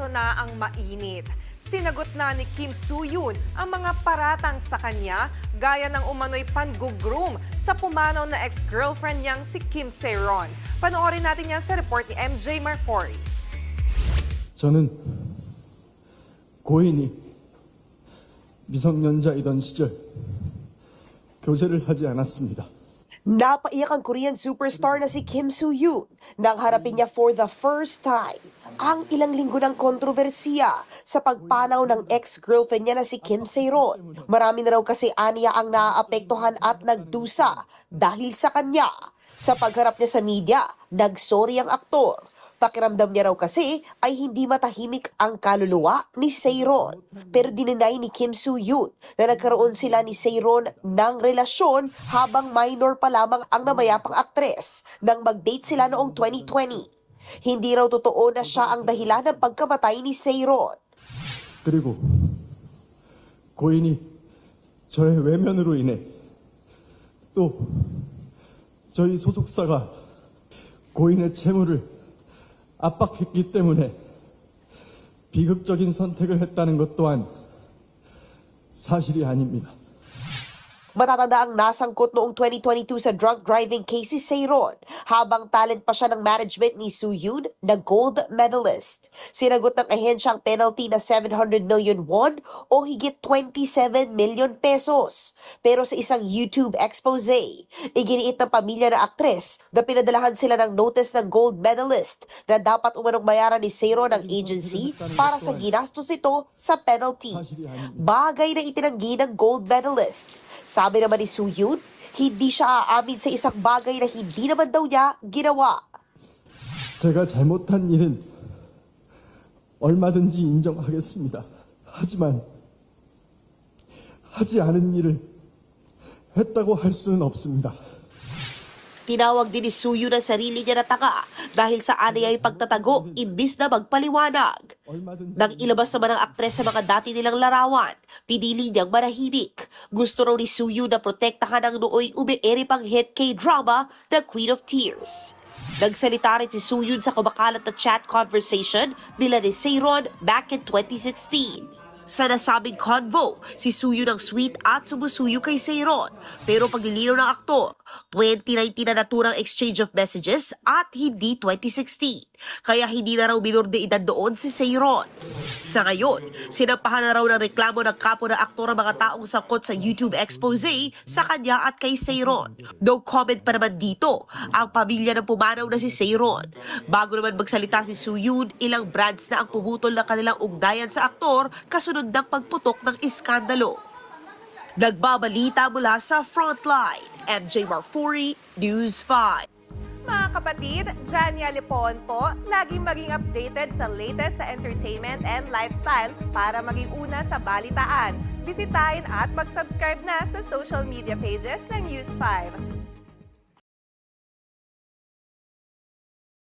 eto na ang mainit. Sinagot na ni Kim Soo-yoon ang mga paratang sa kanya gaya ng umano'y pangugroom sa pumanaw na ex-girlfriend niyang si Kim Se-ron. Panoorin natin yan sa report ni MJ Marfori. 저는 고인이 미성년자이던 시절 교제를 하지 않았습니다. Napaiyak ang Korean superstar na si Kim Soo-yoon nang harapin niya for the first time ang ilang linggo ng kontrobersiya sa pagpanaw ng ex-girlfriend niya na si Kim Se-ron. Marami na raw kasi aniya ang naaapektuhan at nagdusa dahil sa kanya. Sa pagharap niya sa media, nagsorry ang aktor. Pakiramdam niya raw kasi ay hindi matahimik ang kaluluwa ni Seiron. Pero dininay ni Kim Soo-yoon na nagkaroon sila ni Seiron ng relasyon habang minor pa lamang ang namayapang aktres nang mag-date sila noong 2020. Hindi raw totoo na siya ang dahilan ng pagkamatay ni Seiron. 그리고 고인이 저의 외면으로 인해 또 저희 소속사가 고인의 채무를 압박했기 때문에 비극적인 선택을 했다는 것 또한 사실이 아닙니다. Matatanda ang nasangkot noong 2022 sa drunk driving case si Seiron habang talent pa siya ng management ni Yoon na gold medalist. Sinagot ng ahensya ang penalty na 700 million won o higit 27 million pesos. Pero sa isang YouTube expose, iginiit ng pamilya na aktres na pinadalahan sila ng notice ng gold medalist na dapat umanong bayaran ni Seiron ng agency para sa ginastos ito sa penalty. Bagay na itinanggi ng gold medalist. Sabi naman ni Soo-yoon, hindi siya aamin sa isang bagay na hindi naman daw niya ginawa. 제가 잘못한 일은 얼마든지 인정하겠습니다. 하지만 하지 않은 일을 했다고 할 수는 없습니다. Tinawag din ni Soo-yoon ang sarili niya na tanga dahil sa anay ay pagtatago imbis na magpaliwanag. Nang ilabas naman ang aktres sa mga dati nilang larawan, pinili niyang manahimik. Gusto raw ni Suyu na protektahan ang nooy umiere pang hit K-drama na Queen of Tears. Nagsalita rin si Suyun sa kumakalat na chat conversation nila ni Seiron back in 2016. Sa nasabing convo, si Suyo ng sweet at sumusuyo kay Seiron. Pero paglilinaw ng aktor, 2019 na naturang exchange of messages at hindi 2016. Kaya hindi na raw binurdeidad doon si Seiron. Sa ngayon, sinampahan na raw ng reklamo ng kapo ng aktor ang mga taong sangkot sa YouTube expose sa kanya at kay Seiron. No comment pa naman dito ang pamilya ng pumanaw na si Seiron. Bago naman magsalita si Suyun, ilang brands na ang pumutol ng kanilang ugnayan sa aktor kasunod ng pagputok ng iskandalo. Nagbabalita mula sa Frontline, MJ Marfori, News 5. Mga kapatid, Jania Lipon po, laging maging updated sa latest sa entertainment and lifestyle para maging una sa balitaan. Bisitahin at mag-subscribe na sa social media pages ng News 5.